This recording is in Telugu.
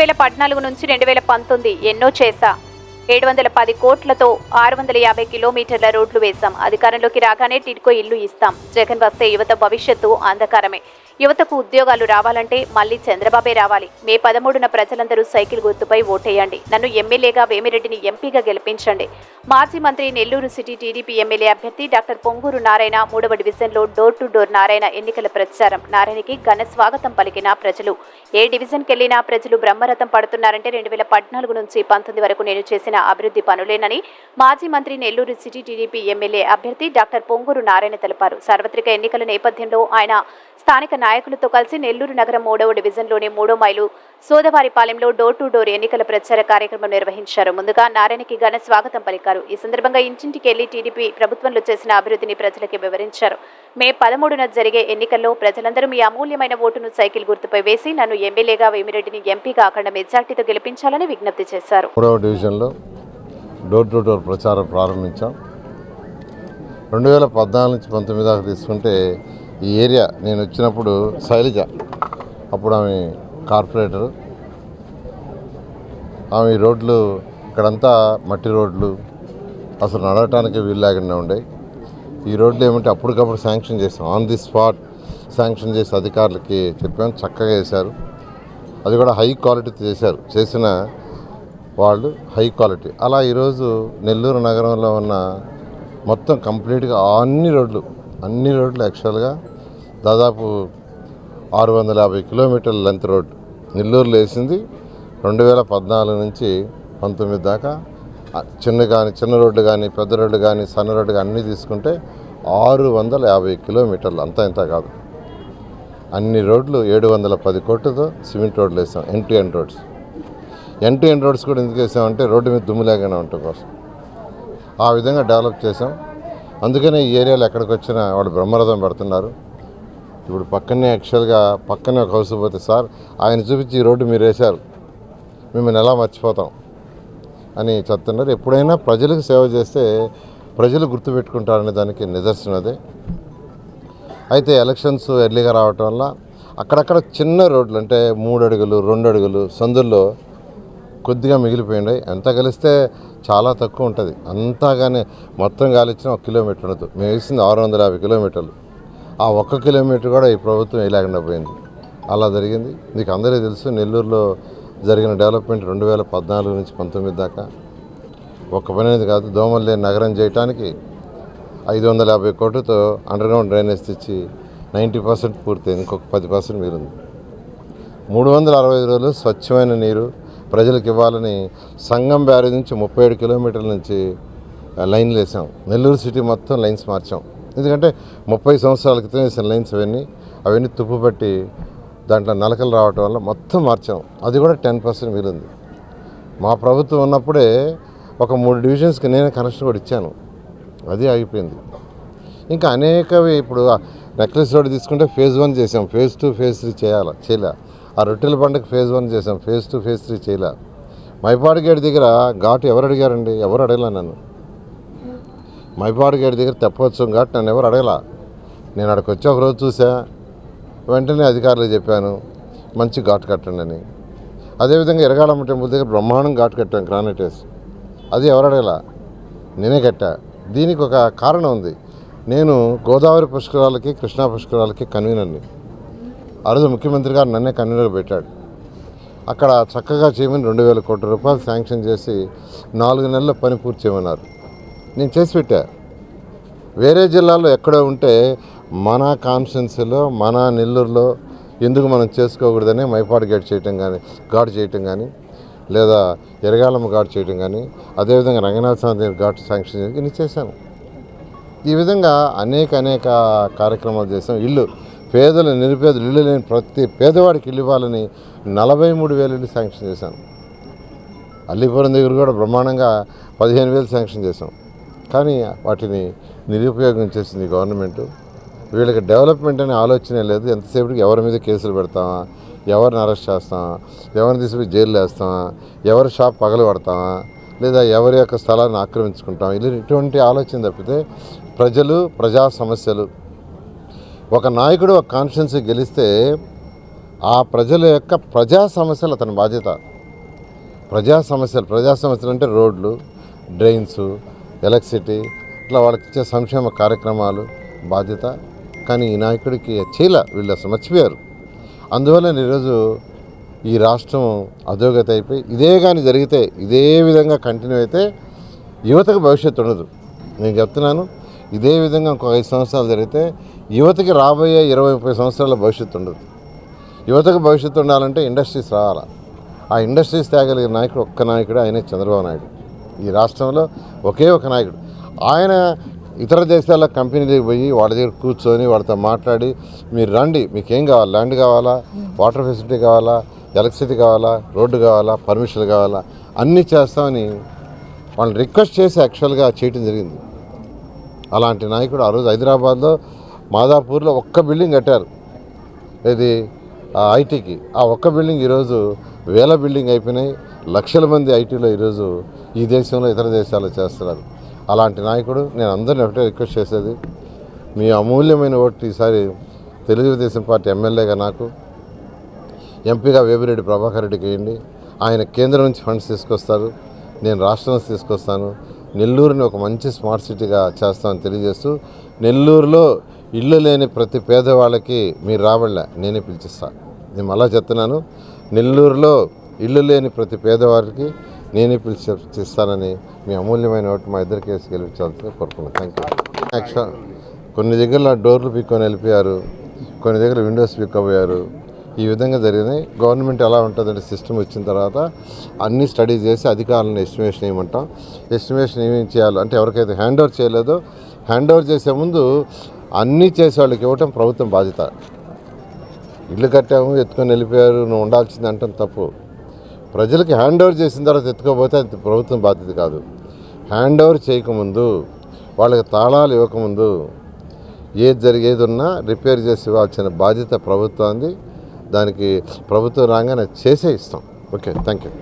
రెండు వేల పద్నాలుగు నుంచి రెండు వేల పంతొమ్మిది ఎన్నో చేశా. ఏడు వందల పది కోట్లతో ఆరు వందల యాభై కిలోమీటర్ల రోడ్లు వేశాం. అధికారంలోకి రాగానే టిడ్కో ఇల్లు ఇస్తాం. జగన్ వస్తే యువత భవిష్యత్తు అంధకారమే. యువతకు ఉద్యోగాలు రావాలంటే మళ్ళీ చంద్రబాబే రావాలి. మే పదమూడున ప్రజలందరూ సైకిల్ గుర్తుపై ఓటేయండి. నన్ను ఎమ్మెల్యేగా వేమిరెడ్డిని ఎంపీగా గెలిపించండి. మాజీ మంత్రి నెల్లూరు సిటీ టీడీపీ ఎమ్మెల్యే అభ్యర్థి డాక్టర్ పొంగూరు నారాయణ మూడవ డివిజన్లో డోర్ టు డోర్ నారాయణ ఎన్నికల ప్రచారం. నారాయణకి ఘన స్వాగతం పలికిన ప్రజలు. ఏ డివిజన్కెళ్ళినా ప్రజలు బ్రహ్మరథం పడుతున్నారంటే రెండు వేల పద్నాలుగు నుంచి పంతొమ్మిది వరకు నేను చేసిన అభివృద్ధి పనులేనని మాజీ మంత్రి నెల్లూరు సిటీ టీడీపీ ఎమ్మెల్యే అభ్యర్థి డాక్టర్ పొంగూరు నారాయణ తెలిపారు. సార్వత్రిక ఎన్నికల నేపథ్యంలో ఆయన స్థానిక నాయకులతో కలిసి నెల్లూరు నగరం మూడవ డివిజన్లోని మూడో మైలు సోదవారిపాలెంలో డోర్ టు డోర్ ఎన్నికల ప్రచార కార్యక్రమం నిర్వహించారు. ముందుగా నారాయణకి ఘన స్వాగతం పలికారు. ఈ సందర్భంగా ఇంటింటికి వెళ్ళి టీడీపీ ప్రభుత్వంలో చేసిన అభివృద్ధిని ప్రజలకి వివరించారు. మే పదమూడున జరిగే ఎన్నికల్లో ప్రజలందరూ మీ అమూల్యమైన ఓటును సైకిల్ గుర్తుపై వేసి నన్ను ఎమ్మెల్యేగా వేమిరెడ్డిని ఎంపీగా అఖండ మెజార్టీతో గెలిపించాలని విజ్ఞప్తి చేశారు. డివిజన్లో డోర్ టు డోర్ ప్రచారం ప్రారంభించాం. రెండు వేల పద్నాలుగు నుంచి పంతొమ్మిది దాకా తీసుకుంటే ఈ ఏరియా నేను వచ్చినప్పుడు శైలజ అప్పుడు ఆమె కార్పొరేటర్. ఆమె ఈ రోడ్లు ఇక్కడంతా మట్టి రోడ్లు. అసలు నడవటానికి వీలు లేకుండా ఉండే ఈ రోడ్లు ఏమంటే అప్పటికప్పుడు శాంక్షన్ చేసాం ఆన్ ది స్పాట్ శాంక్షన్ చేసి అధికారులకి చెప్పాం చక్కగా వేశారు అది కూడా హై క్వాలిటీతో చేశారు. చేసిన వాళ్ళు హై క్వాలిటీ. అలా ఈరోజు నెల్లూరు నగరంలో ఉన్న మొత్తం కంప్లీట్గా అన్ని రోడ్లు అన్ని రోడ్లు యాక్చువల్గా దాదాపు ఆరు వందల యాభై కిలోమీటర్ల లెంత్ రోడ్డు. నెల్లూరులో వేసింది రెండు వేల పద్నాలుగు నుంచి పంతొమ్మిది దాకా చిన్న కానీ చిన్న రోడ్డు కానీ పెద్ద రోడ్డు కానీ సన్న రోడ్డు కానీ అన్నీ తీసుకుంటే ఆరు వందల యాభై కిలోమీటర్లు అంతా ఇంత కాదు. అన్ని రోడ్లు ఏడు వందల పది కోట్లతో సిమెంట్ రోడ్లు వేసాం N to N roads. N to N roads కూడా ఎందుకు వేసామంటే రోడ్డు మీద దుమ్ము లేకుండా ఉండటం కోసం. ఆ విధంగా డెవలప్ చేసాం. అందుకనే ఈ ఏరియాలో ఎక్కడికి వచ్చినా వాళ్ళు బ్రహ్మరథం పెడుతున్నారు. ఇప్పుడు పక్కనే యాక్చువల్గా పక్కనే ఒక హౌస్ పోతే సార్ ఆయన చూపించి ఈ రోడ్డు మీరు వేశారు. మిమ్మల్ని ఎలా మర్చిపోతాం? అని చెప్తున్నారు. ఎప్పుడైనా ప్రజలకు సేవ చేస్తే ప్రజలు గుర్తుపెట్టుకుంటారనే దానికి నిదర్శనం అదే. అయితే ఎలక్షన్స్ ఎర్లీగా రావటం వల్ల అక్కడక్కడ చిన్న రోడ్లు అంటే మూడు అడుగులు రెండు అడుగులు సందుల్లో కొద్దిగా మిగిలిపోయినాయి ఎంత కలిస్తే చాలా తక్కువ ఉంటుంది. అంతా కానీ మొత్తం గాలిచ్చిన ఒక కిలోమీటర్ ఉండదు. మేము వేసింది ఆరు వందల యాభై కిలోమీటర్లు. ఆ ఒక్క కిలోమీటర్ కూడా ఈ ప్రభుత్వం వేయలేకుండా పోయింది. అలా జరిగింది. మీకు అందరికీ తెలుసు నెల్లూరులో జరిగిన డెవలప్మెంట్ రెండు వేల పద్నాలుగు నుంచి పంతొమ్మిది దాకా. ఒక్క పని అనేది కాదు దోమలు లేని నగరం చేయటానికి ఐదు వందల యాభై కోట్లతో అండర్గ్రౌండ్ డ్రైనేజ్ తెచ్చి నైంటీ పర్సెంట్ పూర్తయింది. ఇంకొక పది పర్సెంట్ మిగిలింది. మూడు వందల అరవై ఐదు రోజులు స్వచ్ఛమైన నీరు ప్రజలకు ఇవ్వాలని సంగం బ్యారేజ్ నుంచి ముప్పై ఏడు కిలోమీటర్ల నుంచి లైన్లు వేసాం. నెల్లూరు సిటీ మొత్తం లైన్స్ మార్చాం. ఎందుకంటే ముప్పై సంవత్సరాల క్రితం వేసిన లైన్స్ అవన్నీ అవన్నీ తుప్పు పట్టి దాంట్లో నలకలు రావటం వల్ల మొత్తం మార్చాం. అది కూడా టెన్ పర్సెంట్ మిగిలింది. మా ప్రభుత్వం ఉన్నప్పుడే ఒక మూడు డివిజన్స్కి నేనే కనెక్షన్ కూడా ఇచ్చాను. అది ఆగిపోయింది. ఇంకా అనేకవి ఇప్పుడు నెక్లెస్ రోడ్ తీసుకుంటే ఫేజ్ వన్ చేసాం. ఫేజ్ టూ ఫేజ్ త్రీ చేయాలి? చేయలే. ఆ రొట్టెల పండుగ ఫేజ్ వన్ చేసాం. ఫేజ్ టూ ఫేజ్ త్రీ చేయలే. మైపాడు గేట్ దగ్గర ఘాటు ఎవరు అడిగారండి? ఎవరు అడగలే నన్ను. మైపాడు గేట్ దగ్గర తెప్పవచ్చు ఘాట్ నన్ను ఎవరు అడగల. నేను అక్కడికి వచ్చి ఒకరోజు చూసా వెంటనే అధికారులకు చెప్పాను మంచి ఘాటు కట్టండి అని. అదేవిధంగా ఎరగాలమ్మ టెంపుల్ దగ్గర బ్రహ్మాండం ఘాట్ కట్టాం గ్రానైట్ వేసి. అది ఎవరు అడగల? నేనే కట్టా. దీనికి ఒక కారణం ఉంది. నేను గోదావరి పుష్కరాలకి కృష్ణా పుష్కరాలకి కన్వీనర్ని. ఆ రోజు ముఖ్యమంత్రి గారు నన్నే కన్వీనర్ పెట్టాడు. అక్కడ చక్కగా చేయమని రెండు వేల కోట్ల రూపాయలు శాంక్షన్ చేసి నాలుగు నెలల పని పూర్తి చేయమన్నారు. నేను చేసి పెట్టా. వేరే జిల్లాలో ఎక్కడో ఉంటే మన కాన్స్టిట్యున్సీలో మన నెల్లూరులో ఎందుకు మనం చేసుకోకూడదని మైపాడు గేట్ చేయటం కానీ ఘాటు చేయటం కానీ లేదా ఎరగాలమ్మ ఘాటు చేయటం కానీ అదేవిధంగా రంగనాథ స్వామి దగ్గర ఘాటు శాంక్షన్ చేయడం నేను చేశాను. ఈ విధంగా అనేక అనేక కార్యక్రమాలు చేసాం ఇల్లు పేదలు నిరుపేదలు ఇల్లు లేని ప్రతి పేదవాడికి ఇల్లు ఇవ్వాలని నలభై మూడు వేలు ఇల్లు శాంక్షన్ చేశాను. అల్లిపురం దగ్గర కూడా బ్రహ్మాండంగా పదిహేను వేలు శాంక్షన్ చేసాం కానీ వాటిని నిరుపయోగం చేసింది గవర్నమెంట్. వీళ్ళకి డెవలప్మెంట్ అనే ఆలోచనే లేదు. ఎంతసేపటికి ఎవరి మీద కేసులు పెడతామా? ఎవరిని అరెస్ట్ చేస్తామా? ఎవరిని తీసుకుపోయి జైలు వేస్తామా? ఎవరి షాప్ పగలు పడతామా లేదా ఎవరి యొక్క స్థలాన్ని ఆక్రమించుకుంటాం ఇలా ఇటువంటి ఆలోచన తప్పితే ప్రజలు ప్రజా సమస్యలు. ఒక నాయకుడు ఒక కాన్ఫిడెన్స్ గెలిస్తే ఆ ప్రజల యొక్క ప్రజా సమస్యలు అతని బాధ్యత. ప్రజా సమస్యలు ప్రజా సమస్యలు అంటే రోడ్లు డ్రైన్స్ ఎలక్ట్రిసిటీ ఇట్లా వాళ్ళకి ఇచ్చే సంక్షేమ కార్యక్రమాలు బాధ్యత. కానీ ఈ నాయకుడికి చీల వీళ్ళు అసలు మర్చిపోయారు. అందువల్ల ఈరోజు ఈ రాష్ట్రం అధోగతి అయిపోయి ఇదే కానీ జరిగితే ఇదే విధంగా కంటిన్యూ అయితే యువతకు భవిష్యత్తు ఉండదు. నేను చెప్తున్నాను ఇదే విధంగా ఇంకొక ఐదు సంవత్సరాలు జరిగితే యువతకి రాబోయే ఇరవై ముప్పై సంవత్సరాల భవిష్యత్తు ఉండదు. యువతకు భవిష్యత్తు ఉండాలంటే ఇండస్ట్రీస్ రావాలి. ఆ ఇండస్ట్రీస్ తేగలిగిన నాయకుడు ఒక్క నాయకుడు ఆయనే చంద్రబాబు నాయుడు. ఈ రాష్ట్రంలో ఒకే ఒక నాయకుడు. ఆయన ఇతర దేశాల కంపెనీలకు పోయి వాళ్ళ దగ్గర కూర్చొని వాళ్ళతో మాట్లాడి మీరు రండి మీకు ఏం కావాలి? ల్యాండ్ కావాలా? వాటర్ ఫెసిలిటీ కావాలా? ఎలక్ట్రిసిటీ కావాలా? రోడ్డు కావాలా? పర్మిషన్లు కావాలా? అన్నీ చేస్తామని వాళ్ళని రిక్వెస్ట్ చేసి యాక్చువల్గా చేయటం జరిగింది. అలాంటి నాయకుడు ఆ రోజు హైదరాబాద్లో మాదాపూర్లో ఒక్క బిల్డింగ్ కట్టారు. ఇది ఆ ఐటీకి. ఆ ఒక్క బిల్డింగ్ ఈరోజు వేల బిల్డింగ్ అయిపోయినాయి. లక్షల మంది ఐటీలో ఈరోజు ఈ దేశంలో ఇతర దేశాల్లో చేస్తున్నారు. అలాంటి నాయకుడు నేను అందరిని ఒకటే రిక్వెస్ట్ చేసేది మీ అమూల్యమైన ఓటు ఈసారి తెలుగుదేశం పార్టీ ఎమ్మెల్యేగా నాకు ఎంపీగా వేమిరెడ్డి ప్రభాకర్ రెడ్డికి వేయండి. ఆయన కేంద్రం నుంచి ఫండ్స్ తీసుకొస్తారు నేను రాష్ట్రం నుంచి తీసుకొస్తాను. నెల్లూరుని ఒక మంచి స్మార్ట్ సిటీగా చేస్తామని తెలియజేస్తూ నెల్లూరులో ఇల్లు లేని ప్రతి పేదవాళ్ళకి మీరు రాబడలే నేనే పిలిచిస్తాను నేను అలా చెప్తున్నాను నెల్లూరులో ఇల్లు లేని ప్రతి పేదవారికి నేనే పిలిచి చేస్తానని మీ అమూల్యమైన ఓటు మా ఇద్దరు కేసు గెలిపించాలని కోరుకున్నాను థ్యాంక్ యూ యాక్చువల్ కొన్ని దగ్గర డోర్లు పీక్కొని వెళ్ళిపోయారు. కొన్ని దగ్గర విండోస్ పీక్కపోయారు. ఈ విధంగా జరిగినాయి గవర్నమెంట్ ఎలా ఉంటుందంటే సిస్టమ్ వచ్చిన తర్వాత అన్ని స్టడీ చేసి అధికారులను ఎస్టిమేషన్ ఇవ్వమంటాం. ఎస్టిమేషన్ ఏమేం చేయాలో? అంటే ఎవరికైతే హ్యాండ్ ఓవర్ చేయలేదో హ్యాండ్ ఓవర్ చేసే ముందు అన్నీ చేసే వాళ్ళకి ఇవ్వటం ప్రభుత్వం బాధ్యత. ఇల్లు కట్టాము ఎత్తుకొని వెళ్ళిపోయారు నువ్వు ఉండాల్సింది అంటాం తప్పు. ప్రజలకి హ్యాండ్ ఓవర్ చేసిన తర్వాత ఎత్తుకోపోతే అది ప్రభుత్వం బాధ్యత కాదు. హ్యాండ్ ఓవర్ చేయకముందు వాళ్ళకి తాళాలు ఇవ్వకముందు ఏది జరిగేది ఉన్నా రిపేర్ చేసి ఇవ్వాల్సిన బాధ్యత ప్రభుత్వాన్ని దానికి ప్రభుత్వం రాగానే చేసే ఇస్తాం. Okay thank you